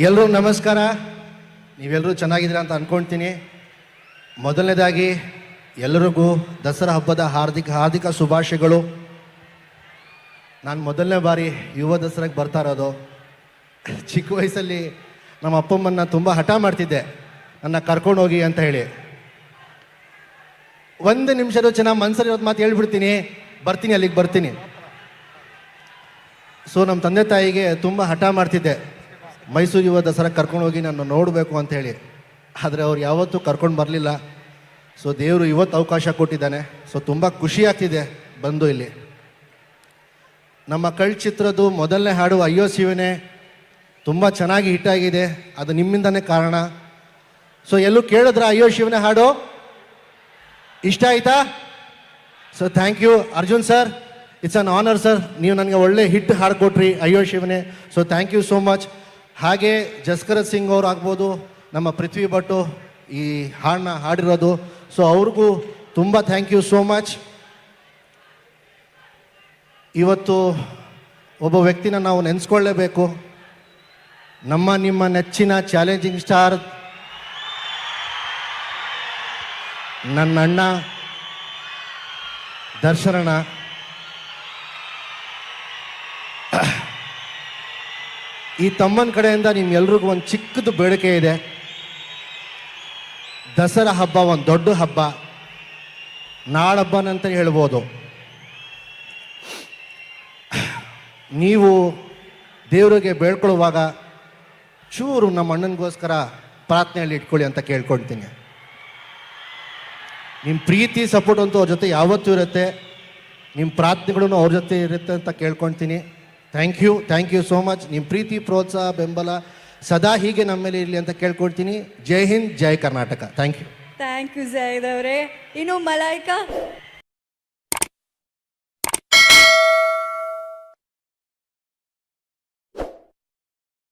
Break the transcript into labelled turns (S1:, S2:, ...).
S1: ಎಲ್ಲರೂ ನಮಸ್ಕಾರ. ನೀವೆಲ್ಲರೂ ಚೆನ್ನಾಗಿದ್ದೀರಾ ಅಂತ ಅಂದ್ಕೊಳ್ತೀನಿ ಮೊದಲನೇದಾಗಿ ಎಲ್ಲರಿಗೂ ದಸರಾ ಹಬ್ಬದ ಹಾರ್ದಿಕ ಹಾರ್ದಿಕ ಶುಭಾಶಯಗಳು. ನಾನು ಮೊದಲನೇ ಬಾರಿ ಯುವ ದಸರಾಗೆ ಬರ್ತಾ ಇರೋದು. ಚಿಕ್ಕ ವಯಸ್ಸಲ್ಲಿ ನಮ್ಮ ಅಪ್ಪಮ್ಮನ್ನ ತುಂಬ ಹಠ ಮಾಡ್ತಿದ್ದೆ. ನನ್ನ ಕರ್ಕೊಂಡು ಹೋಗಿ ಅಂತ ಹೇಳಿ. ಒಂದು ನಿಮಿಷದ ಚೆನ್ನಾಗಿ ಮನ್ಸಲ್ಲಿ ಇರೋದು ಮಾತು ಹೇಳ್ಬಿಡ್ತೀನಿ. ಬರ್ತೀನಿ, ಅಲ್ಲಿಗೆ ಬರ್ತೀನಿ. ಸೊ ನಮ್ಮ ತಂದೆ ತಾಯಿಗೆ ತುಂಬ ಹಠ ಮಾಡ್ತಿದ್ದೆ. ಮೈಸೂರು ಯುವ ದಸರಾ ಕರ್ಕೊಂಡು ಹೋಗಿ ನಾನು ನೋಡಬೇಕು ಅಂತ ಹೇಳಿ. ಆದರೆ ಅವ್ರು ಯಾವತ್ತೂ ಕರ್ಕೊಂಡು ಬರಲಿಲ್ಲ. ಸೊ ದೇವರು ಇವತ್ತು ಅವಕಾಶ ಕೊಟ್ಟಿದ್ದಾನೆ. ಸೊ ತುಂಬ ಖುಷಿ ಆಗ್ತಿದೆ ಬಂದು ಇಲ್ಲಿ. ನಮ್ಮ ಕಳ್ ಚಿತ್ರದ್ದು ಮೊದಲನೇ ಹಾಡು ಅಯ್ಯೋ ಶಿವನೇ ತುಂಬ ಚೆನ್ನಾಗಿ ಹಿಟ್ ಆಗಿದೆ. ಅದು ನಿಮ್ಮಿಂದನೇ ಕಾರಣ. ಸೊ ಎಲ್ಲೂ ಕೇಳಿದ್ರ ಅಯ್ಯೋ ಶಿವನೇ ಹಾಡು? ಇಷ್ಟ ಆಯ್ತಾ? So thank you Arjun sir it's an honour sir ನೀವು ನನಗೆ ಒಳ್ಳೆ ಹಿಟ್ ಹಾಡ್ಕೊಟ್ರಿ ಅಯ್ಯೋ ಶಿವನೇ. So thank you so much ಹಾಗೆ ಜಸ್ಕರತ್ ಸಿಂಗ್ ಅವ್ರು ಆಗ್ಬೋದು, ನಮ್ಮ ಪೃಥ್ವಿ ಭಟ್ಟು ಈ ಹಾಡನ್ನ ಹಾಡಿರೋದು. ಸೊ ಅವ್ರಿಗೂ ತುಂಬ ಥ್ಯಾಂಕ್ ಯು ಸೋ ಮಚ್ ಇವತ್ತು ಒಬ್ಬ ವ್ಯಕ್ತಿನ ನಾವು ನೆನೆಸ್ಕೊಳ್ಳೇಬೇಕು. ನಮ್ಮ ನಿಮ್ಮ ನೆಚ್ಚಿನ ಚಾಲೆಂಜಿಂಗ್ ಸ್ಟಾರ್ ನನ್ನ ಅಣ್ಣ ದರ್ಶನಣ್ಣ. ಈ ತಮ್ಮನ ಕಡೆಯಿಂದ ನಿಮ್ಗೆಲ್ರಿಗೂ ಒಂದು ಚಿಕ್ಕದು ಬೇಡಿಕೆ ಇದೆ. ದಸರಾ ಹಬ್ಬ, ಒಂದು ದೊಡ್ಡ ಹಬ್ಬ. ನಾಳಹಬ್ಬನಂತ ಹೇಳ್ಬೋದು. ನೀವು ದೇವರಿಗೆ ಬೇಡ್ಕೊಳ್ಳುವಾಗ ಚೂರು ನಮ್ಮ ಅಣ್ಣನಿಗೋಸ್ಕರ ಪ್ರಾರ್ಥನೆಯಲ್ಲಿ ಇಟ್ಕೊಳ್ಳಿ ಅಂತ ಕೇಳ್ಕೊಳ್ತೀನಿ. ನಿಮ್ಮ ಪ್ರೀತಿ, ಸಪೋರ್ಟ್ ಅಂತೂ ಅವ್ರ ಜೊತೆ ಯಾವತ್ತೂ ಇರುತ್ತೆ. ನಿಮ್ಮ ಪ್ರಾರ್ಥನೆಗಳನ್ನು ಅವ್ರ ಜೊತೆ ಇರುತ್ತೆ ಅಂತ ಕೇಳ್ಕೊಳ್ತೀನಿ. Thank you thank you so much ನಿಮ್ಮ ಪ್ರೀತಿ, ಪ್ರೋತ್ಸಾಹ, ಬೆಂಬಲ ಸದಾ ಹೀಗೆ ನಮ್ಮ ಮೇಲೆ ಇರಲಿ ಅಂತ ಕೇಳ್ಕೊಳ್ತೀನಿ ಜೈ ಹಿಂದ್, ಜೈ Karnataka. Thank you
S2: thank you Zaid ಅವರೇ ಇನ್ನು ಮಲಾಯ್ಕಾ